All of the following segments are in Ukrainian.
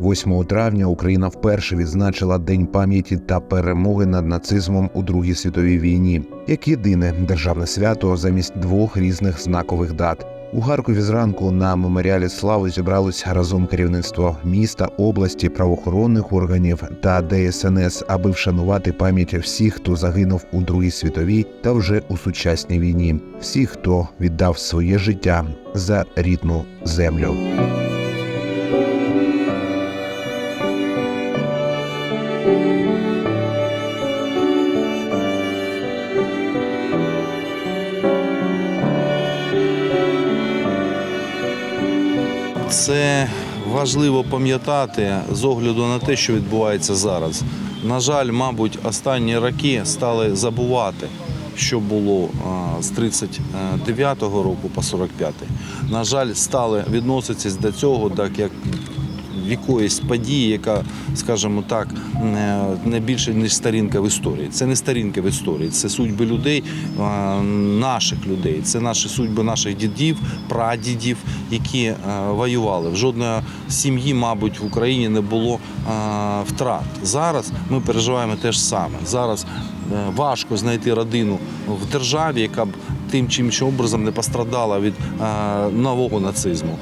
8 травня Україна вперше відзначила День пам'яті та перемоги над нацизмом у Другій світовій війні, як єдине державне свято замість двох різних знакових дат. У Харкові зранку на меморіалі слави зібралось разом керівництво міста, області, правоохоронних органів та ДСНС, аби вшанувати пам'ять всіх, хто загинув у Другій світовій та вже у сучасній війні, всіх, хто віддав своє життя за рідну землю. Це важливо пам'ятати з огляду на те, що відбувається зараз. На жаль, мабуть, останні роки стали забувати, що було з 39-го року по 45-й. На жаль, стали відноситись до цього, так як якоїсь події, яка, скажімо так, не- більше ніж сторінка в історії. Це не сторінка в історії, це судьби людей, наших людей, це наші судьби наших дідів, прадідів, які е, воювали. В жодної сім'ї, мабуть, в Україні не було е, втрат. Зараз ми переживаємо те ж саме. Зараз е, важко знайти родину в державі, яка б тим чи іншим образом не пострадала від е, нового нацизму.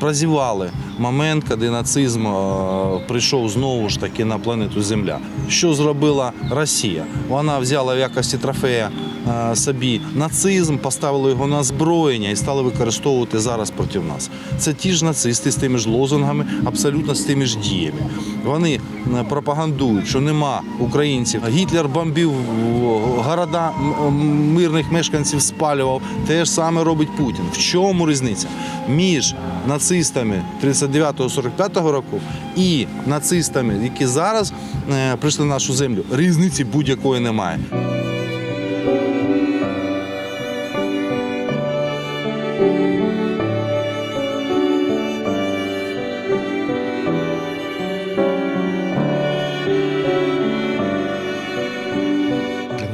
Прозівали момент, коли нацизм е, прийшов знову ж таки на планету Земля. Що зробила Росія? Вона взяла в якості трофея е, собі нацизм, поставила його на озброєння і стала використовувати зараз проти нас. Це ті ж нацисти з тими ж лозунгами, абсолютно з тими ж діями. Вони пропагандують, що нема українців. Гітлер бомбив в- города мирних мешканців, спалював. Те ж саме робить Путін. В чому різниця між нацистами 39-45 року і нацистами, які зараз е, прийшли на нашу землю? Різниці будь-якої немає.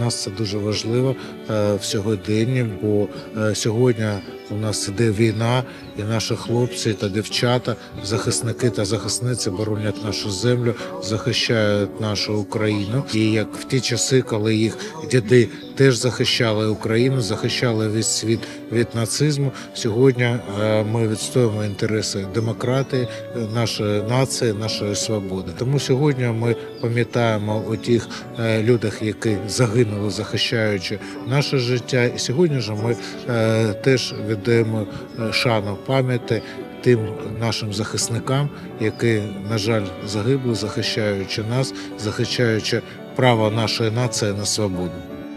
Нас це дуже важливо е, в сьогоденні, бо е, сьогодні у нас іде війна, і наші хлопці та дівчата, захисники та захисниці боронять нашу землю, захищають нашу Україну. І як в ті часи, коли їх діди теж захищали Україну, захищали весь світ від нацизму. Сьогодні е, ми відстоюємо інтереси демократії, нашої нації, нашої свободи. Тому сьогодні ми пам'ятаємо у тих е, людях, які загинули, захищаючи наше життя. І сьогодні ж ми е, теж віддаємо шану пам'яті тим нашим захисникам, які, на жаль, загибли, захищаючи нас, захищаючи право нашої нації на свободу.